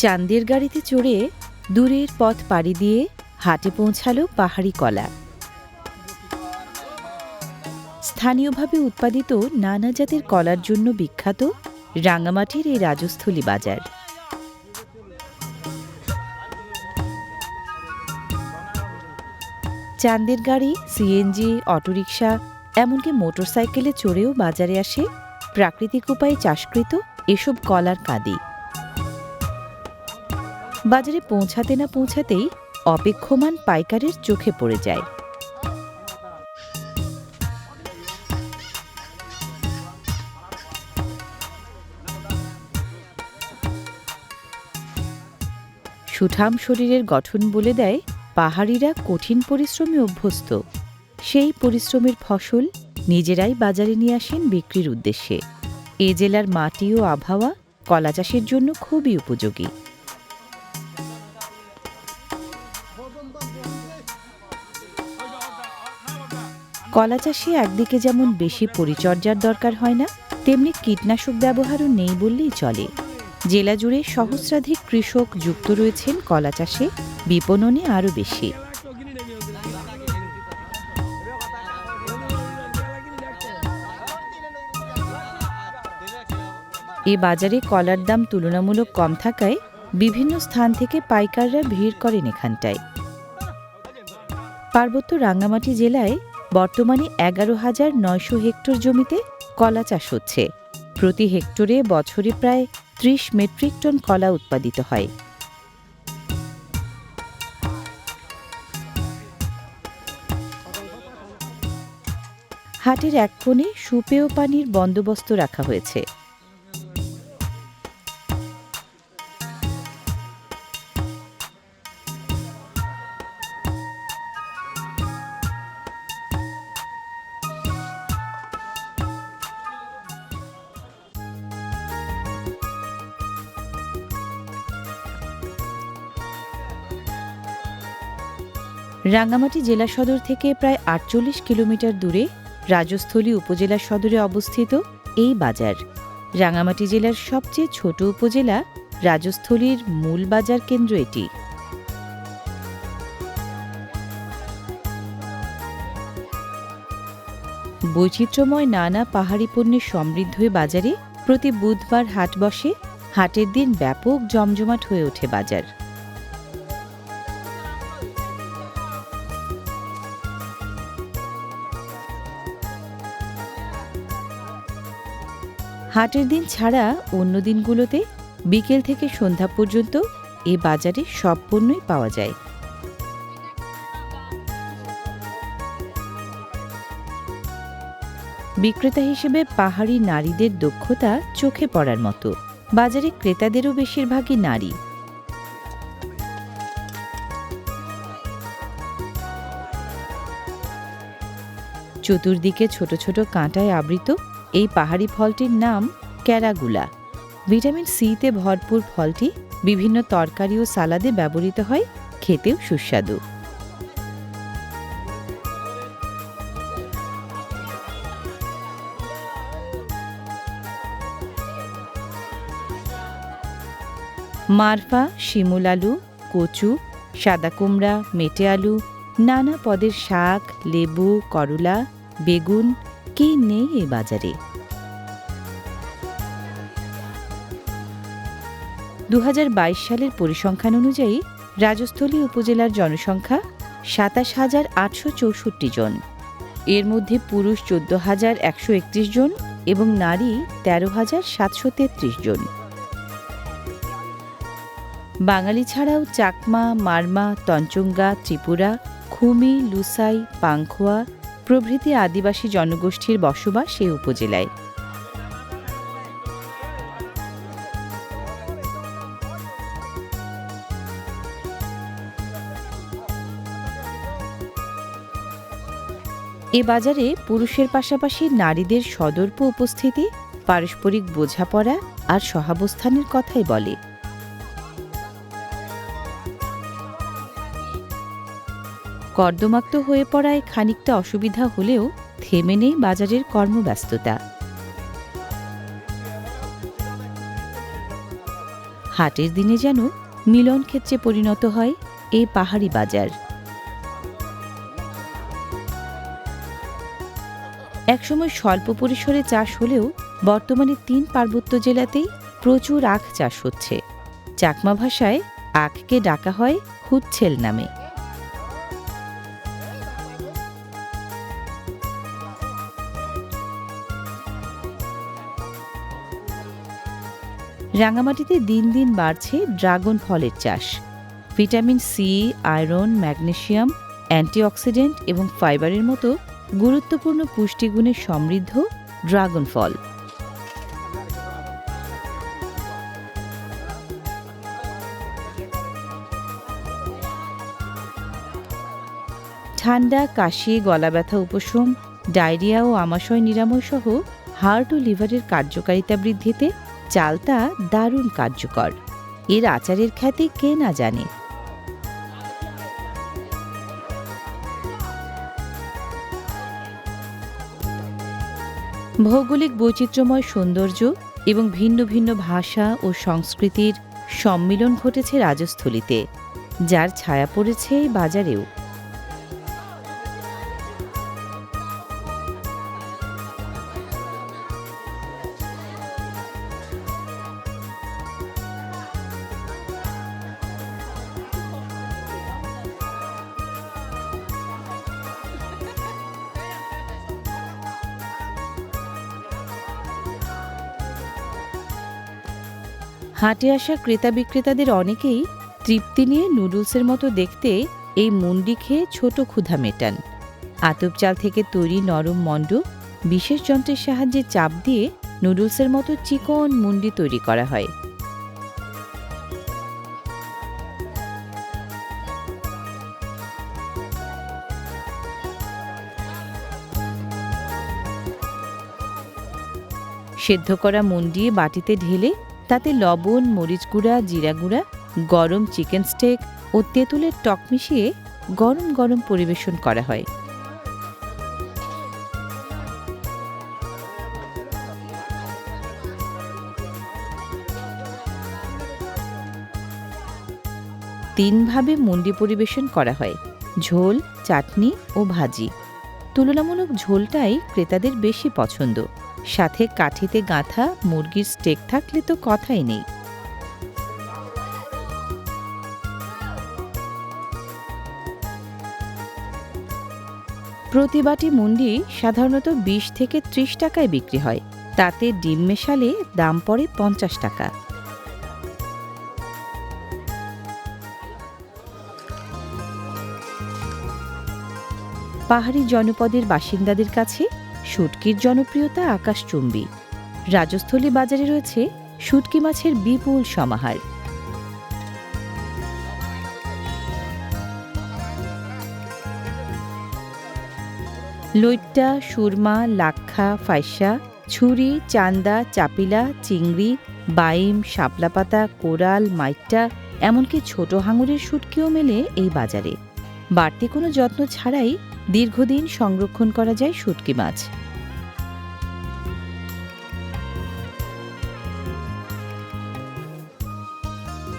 চান্দের গাড়িতে চড়ে দূরের পথ পাড়ি দিয়ে হাটে পৌঁছালো পাহাড়ি কলা। স্থানীয়ভাবে উৎপাদিত নানা জাতের কলার জন্য বিখ্যাত রাঙামাটির এই রাজস্থলী বাজার। চান্দের গাড়ি, সিএনজি, অটোরিকশা, এমনকি মোটরসাইকেলে চড়েও বাজারে আসে প্রাকৃতিক উপায়ে চাষকৃত এসব কলার কাঁদি। বাজারে পৌঁছাতে না পৌঁছাতেই অপেক্ষমান পাইকারের চোখে পড়ে যায়। সুঠাম শরীরের গঠন বলে দেয়, পাহাড়িরা কঠিন পরিশ্রমে অভ্যস্ত। সেই পরিশ্রমের ফসল নিজেরাই বাজারে নিয়ে আসেন বিক্রির উদ্দেশ্যে। এ জেলার মাটি ও আবহাওয়া কলা চাষের জন্য খুবই উপযোগী। কলা চাষে একদিকে যেমন বেশি পরিচর্যার দরকার হয় না, তেমনি কীটনাশক ব্যবহারও নেই বললেই চলে। জেলা জুড়ে সহস্রাধিক কৃষক যুক্ত রয়েছেন কলা চাষে, বিপণনে আরও বেশি। এ বাজারে কলার দাম তুলনামূলক কম থাকায় বিভিন্ন স্থান থেকে পাইকাররা ভিড় করেন এখানটায়। পার্বত্য রাঙ্গামাটি জেলায় বর্তমানে এগারো হাজার নয়শো হেক্টর জমিতে কলা চাষ হচ্ছে। প্রতি হেক্টরে বছরে প্রায় ত্রিশ মেট্রিক টন কলা উৎপাদিত হয়। হাটের এক কোণে সুপেয় পানির বন্দোবস্ত রাখা হয়েছে। রাঙ্গামাটি জেলা সদর থেকে প্রায় আটচল্লিশ কিলোমিটার দূরে রাজস্থলী উপজেলা সদরে অবস্থিত এই বাজার। রাঙ্গামাটি জেলার সবচেয়ে ছোট উপজেলা রাজস্থলীর মূল বাজার কেন্দ্র এটি। বৈচিত্র্যময় নানা পাহাড়ি পণ্যের সমৃদ্ধ বাজারে প্রতি বুধবার হাট বসে, হাটের দিন ব্যাপক জমজমাট হয়ে ওঠে বাজার। হাটের দিন ছাড়া অন্য দিনগুলোতে বিকেল থেকে সন্ধ্যা পর্যন্ত এ বাজারে সব পণ্যই পাওয়া যায়। বিক্রেতা হিসেবে পাহাড়ি নারীদের দক্ষতা চোখে পড়ার মতো। বাজারে ক্রেতাদেরও বেশিরভাগই নারী। চতুর্দিকে ছোট ছোট কাঁটায় আবৃত এই পাহাড়ি ফলটির নাম ক্যারাগুলা। ভিটামিন সিতে ভরপুর ফলটি বিভিন্ন তরকারি ও সালাদে ব্যবহৃত হয়, খেতেও সুস্বাদু। মারফা, শিমুল আলু, কচু, সাদা কুমড়া, মেটে আলু, নানা পদের শাক, লেবু, করলা, বেগুন কে নেই এ বাজারে? দু সালের পরিসংখ্যান অনুযায়ী রাজস্থলী উপজেলার জনসংখ্যা সাতাশ হাজার আটশো চৌষট্টি জন। এর মধ্যে পুরুষ চোদ্দ হাজার একশো একত্রিশ জন এবং নারী তেরো হাজার সাতশো তেত্রিশ জন। বাঙালি ছাড়াও চাকমা, মারমা, তঞ্চঙ্গা, ত্রিপুরা, খুমি, লুসাই, পাংখোয়া প্রভৃতি আদিবাসী জনগোষ্ঠীর বসবাস এই উপজেলায়। এ বাজারে পুরুষের পাশাপাশি নারীদের সদর্প উপস্থিতি, পারস্পরিক বোঝাপড়া আর সহাবস্থানের কথাই বলে। কর্দমাক্ত হয়ে পড়ায় খানিকটা অসুবিধা হলেও থেমে নেই বাজারের কর্মব্যস্ততা। হাটের দিনে যেন মিলন ক্ষেত্রে পরিণত হয় এই পাহাড়ি বাজার। একসময় স্বল্প পরিসরে চাষ হলেও বর্তমানে তিন পার্বত্য জেলাতেই প্রচুর আখ চাষ হচ্ছে। চাকমা ভাষায় আখকে ডাকা হয় হুচ্ছেল নামে। রাঙামাটিতে দিন দিন বাড়ছে ড্রাগন ফলের চাষ। Vitamin C, iron magnesium antioxidant এবং ফাইবারের মতো গুরুত্বপূর্ণ পুষ্টিগুণে সমৃদ্ধ ড্রাগন ফল। ঠান্ডা, কাশি গলা ব্যথা উপশম, ডায়রিয়া ও আমাশয় নিরাময় সহ হার্ট ও লিভারের কার্যকারিতা বৃদ্ধিতে চালতা দারুণ কার্যকর। এর আচারের খ্যাতি কে না জানে। ভৌগোলিক বৈচিত্র্যময় সৌন্দর্য এবং ভিন্ন ভিন্ন ভাষা ও সংস্কৃতির সম্মিলন ঘটেছে রাজস্থলীতে, যার ছায়া পড়েছে এই বাজারেও। হাটে আসা ক্রেতা বিক্রেতাদের অনেকেই তৃপ্তি নিয়ে নুডলসের মতো দেখতে এই মুন্ডি খেয়ে ছোট ক্ষুধা মেটান। আতপ চাল থেকে তৈরি নরম মণ্ড, বিশেষ যন্ত্রের সাহায্যে চাপ দিয়ে নুডলসের মতো চিকন মুন্ডি তৈরি করা হয়। সেদ্ধ করা মুন্ডি বাটিতে ঢেলে তাতে লবণ, মরিচ গুঁড়া, জিরা গুঁড়া, গরম চিকেন স্টেক ও তেঁতুলের টক মিশিয়ে গরম গরম পরিবেশন করা হয়। তিনভাবে মুন্ডি পরিবেশন করা হয়, ঝোল, চাটনি ও ভাজি। তুলনামূলক ঝোলটাই ক্রেতাদের বেশি পছন্দ। সাথে কাঠিতে গাঁথা, মুরগির স্টেক থাকলে তো কথাই নেই। প্রতি বাটি মুন্ডি সাধারণত বিশ থেকে ত্রিশ টাকায় বিক্রি হয়। তাতে ডিম মেশালে দাম পড়ে পঞ্চাশ টাকা। পাহাড়ি জনপদের বাসিন্দাদের কাছে শুটকির জনপ্রিয়তা আকাশচুম্বী। রাজস্থলী বাজারে রয়েছে শুটকি মাছের বিপুল সমাহার। লইট্টা, সুরমা, লাক্ষা, ফাইসা, ছুরি, চান্দা, চাপিলা, চিংড়ি, বাইম শাপলা পাতা কোরাল, মাইট্টা এমনকি ছোট হাঙুরের শুটকিও মেলে এই বাজারে। বাড়তি কোনো যত্ন ছাড়াই দীর্ঘদিন সংরক্ষণ করা যায় শুটকি মাছ।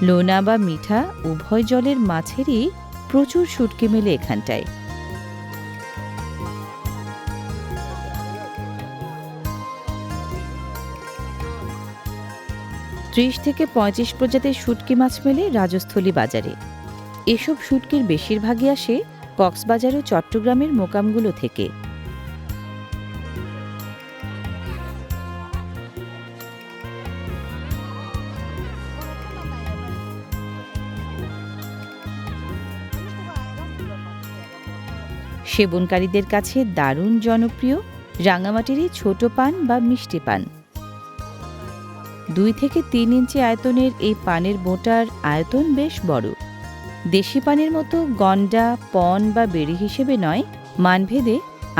লোনা বা মিঠা উভয় জলের মাছেরই প্রচুর শুটকি মেলে এখানটায়। ত্রিশ থেকে পঁয়ত্রিশ প্রজাতির শুটকি মাছ মেলে রাজস্থলী বাজারে। এসব শুটকির বেশিরভাগই আসে কক্সবাজার ও চট্টগ্রামের মোকামগুলো থেকে। সেবনকারীদের কাছে দারুণ জনপ্রিয় রাঙামাটির এই ছোট পান বা মিষ্টি পান। দুই থেকে তিন ইঞ্চি আয়তনের এই পানের বোটার আয়তন বেশ বড়। দেশি পানের মতো গন্ডা পন বা বেড়ি হিসেবে নয়, মানভেদে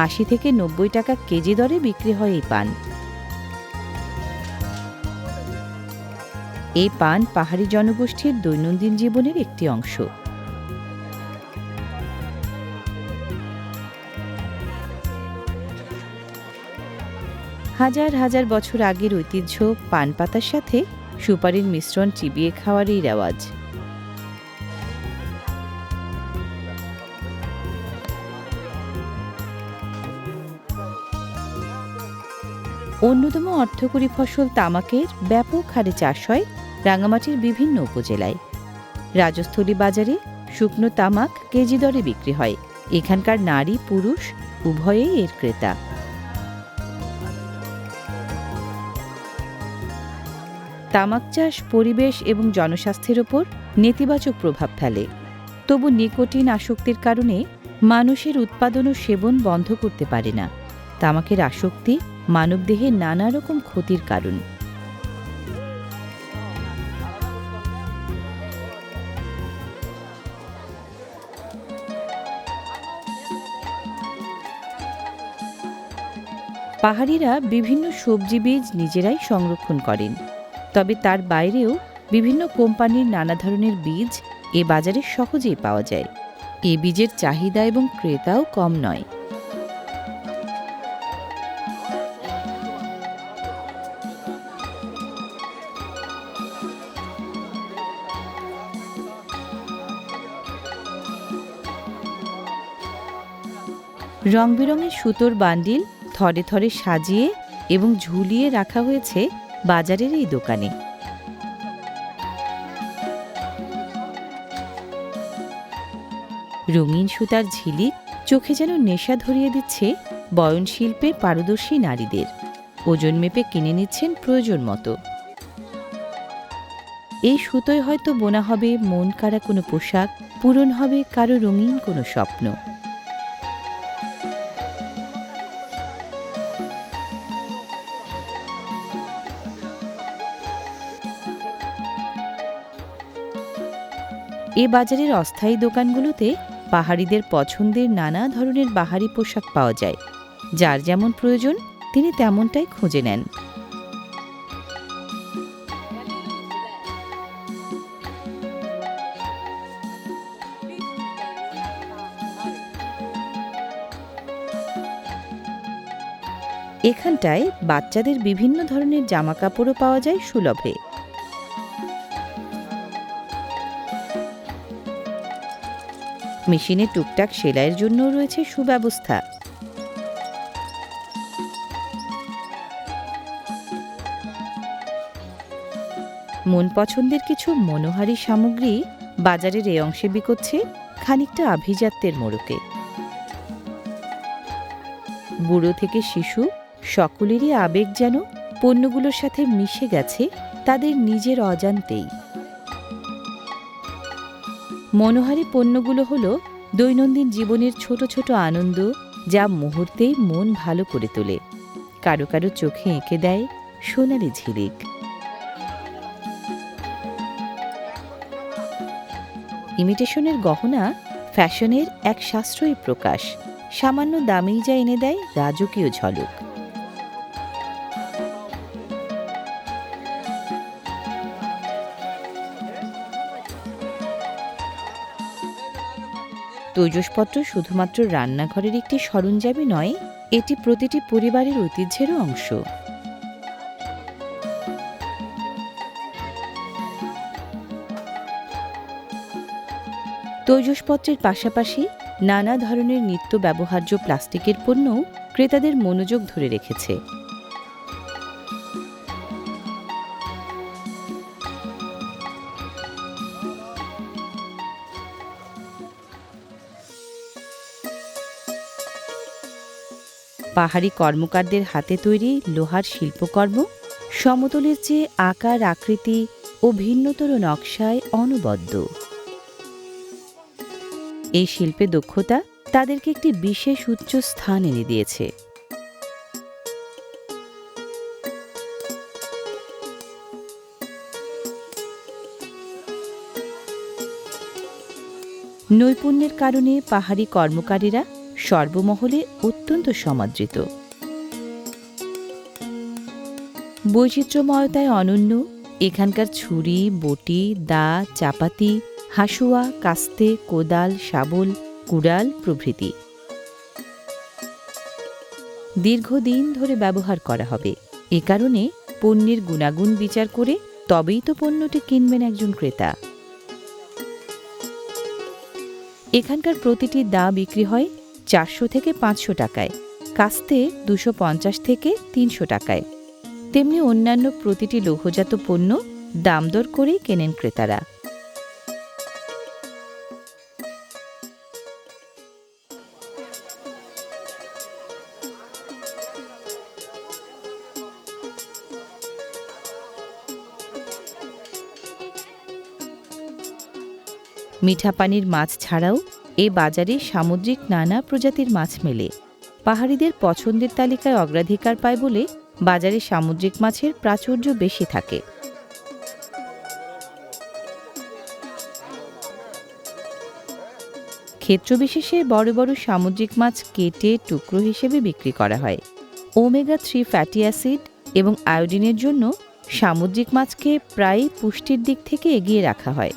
আশি থেকে নব্বই টাকা কেজি দরে বিক্রি হয় এই পান। এই পান পাহাড়ি জনগোষ্ঠীর দৈনন্দিন জীবনের একটি অংশ। হাজার হাজার বছর আগের ঐতিহ্য পান পাতার সাথে সুপারির মিশ্রণ চিবিয়ে খাওয়ার এই রেওয়াজ। অন্যতম অর্থকরী ফসল তামাকের ব্যাপক হারে চাষ হয় রাঙামাটির বিভিন্ন উপজেলায়। রাজস্থলী বাজারে শুকনো তামাক কেজি দরে বিক্রি হয়। এখানকার নারী, পুরুষ উভয়েই এর ক্রেতা। তামাক চাষ পরিবেশ এবং জনস্বাস্থ্যের ওপর নেতিবাচক প্রভাব ফেলে। তবু নিকোটিন আসক্তির কারণে মানুষের উৎপাদন ও সেবন বন্ধ করতে পারে না। তামাকের আসক্তি মানবদেহে নানা রকম ক্ষতির কারণ। পাহাড়িরা বিভিন্ন সবজি বীজ নিজেরাই সংরক্ষণ করেন। তবে তার বাইরেও বিভিন্ন কোম্পানির নানা ধরনের বীজ এ বাজারে সহজেই পাওয়া যায়। এ বীজের চাহিদা এবং ক্রেতাও কম নয়। রং বেরঙের সুতোর বান্ডিল থরে থরে সাজিয়ে এবং ঝুলিয়ে রাখা হয়েছে বাজারের এই দোকানে। রঙিন সুতার ঝিলিক চোখে যেন নেশা ধরিয়ে দিচ্ছে বয়ন শিল্পে পারদর্শী নারীদের। ওজন মেপে কিনে নিচ্ছেন প্রয়োজন মতো। এই সুতোয় হয়তো বোনা হবে, মন কাড়া কোনো পোশাক, পূরণ হবে কারও রঙিন কোনো স্বপ্ন। এ বাজারের অস্থায়ী দোকানগুলোতে পাহাড়িদের পছন্দের নানা ধরনের বাহারি পোশাক পাওয়া যায়। যার যেমন প্রয়োজন, তিনি তেমনটাই খুঁজে নেন। এখানটায় বাচ্চাদের বিভিন্ন ধরনের জামা কাপড়ও পাওয়া যায় সুলভে। মেশিনে টুকটাক সেলাইয়ের জন্যও রয়েছে সুব্যবস্থা। মন পছন্দের কিছু মনোহারী সামগ্রী বাজারের এই অংশে বিকোচ্ছে খানিকটা আভিজাত্যের মোড়কে। বুড়ো থেকে শিশু সকলেরই আবেগ যেন পণ্যগুলোর সাথে মিশে গেছে তাদের নিজের অজান্তেই। মনোহারী পণ্যগুলো হলো দৈনন্দিন জীবনের ছোট ছোট আনন্দ যা মুহূর্তেই মন ভালো করে তোলে। কারও কারও চোখে এঁকে দেয় সোনালি ঝিলিক। ইমিটেশনের গহনা ফ্যাশনের এক সাশ্রয়ী প্রকাশ। সামান্য দামেই যা এনে দেয় রাজকীয় ঝলক। তৈজসপত্র শুধুমাত্র রান্নাঘরের একটি সরঞ্জামই নয়, এটি প্রতিটি পরিবারের ঐতিহ্যেরও অংশ। তৈজসপত্রের পাশাপাশি নানা ধরনের নিত্য ব্যবহার্য প্লাস্টিকের পণ্যও ক্রেতাদের মনোযোগ ধরে রেখেছে। পাহাড়ি কর্মকারদের হাতে তৈরি লোহার শিল্পকর্ম, সমতলের চেয়ে আকার, আকৃতি ও ভিন্নতর নকশায় অনবদ্য। এই শিল্পে দক্ষতা তাদেরকে একটি বিশেষ উচ্চ স্থান এনে দিয়েছে। নৈপুণ্যের কারণে পাহাড়ি কর্মকারীরা সর্বমহলে অত্যন্ত সমাদৃত। বৈচিত্র্যময়তায় অনন্য এখানকার ছুরি, বটি, দা, চাপাতি, হাসুয়া, কাস্তে, কোদাল, শাবল, কুড়াল প্রভৃতি। দীর্ঘদিন ধরে ব্যবহার করা হবে। এ কারণে পণ্যের গুণাগুণ বিচার করে তবেই তো পণ্যটি কিনবেন একজন ক্রেতা। এখানকার প্রতিটি দা বিক্রি হয় চারশো থেকে পাঁচশো টাকায়, কাস্তে দুশো পঞ্চাশ থেকে তিনশো টাকায়। তেমনি অন্যান্য প্রতিটি লৌহজাত পণ্য দাম দর করেই কেনেন ক্রেতারা। মিঠা পানির মাছ ছাড়াও এ বাজারে সামুদ্রিক নানা প্রজাতির মাছ মেলে। পাহাড়িদের পছন্দের তালিকায় অগ্রাধিকার পায় বলে বাজারে সামুদ্রিক মাছের প্রাচুর্য বেশি থাকে। ক্ষেত্রবিশেষে বড় বড় সামুদ্রিক মাছ কেটে টুকরো হিসেবে বিক্রি করা হয়। ওমেগা থ্রি ফ্যাটি অ্যাসিড এবং আয়োডিনের জন্য সামুদ্রিক মাছকে প্রায়ই পুষ্টির দিক থেকে এগিয়ে রাখা হয়।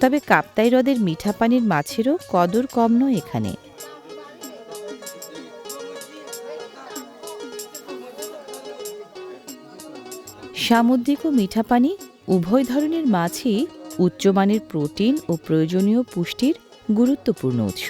তবে কাপ্তাই হ্রদের মিঠা পানির মাছেরও কদর কম নয় এখানে। সামুদ্রিক ও মিঠা পানি উভয় ধরনের মাছই উচ্চমানের প্রোটিন ও প্রয়োজনীয় পুষ্টির গুরুত্বপূর্ণ উৎস।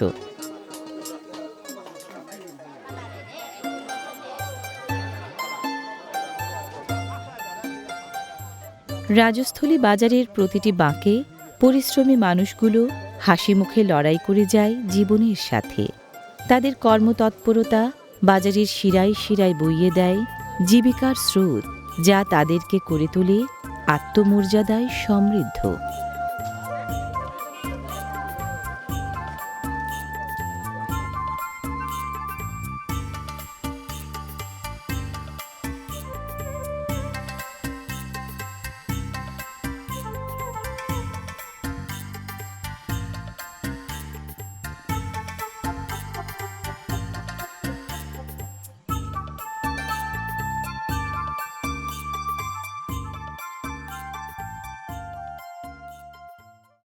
রাজস্থলী বাজারের প্রতিটি বাঁকে পরিশ্রমী মানুষগুলো হাসি মুখে লড়াই করে যায় জীবনের সাথে। তাদের কর্মতৎপরতা বাজারের শিরায় শিরায় বইয়ে দেয় জীবিকার স্রোত, যা তাদেরকে করে তোলে আত্মমর্যাদায় সমৃদ্ধ।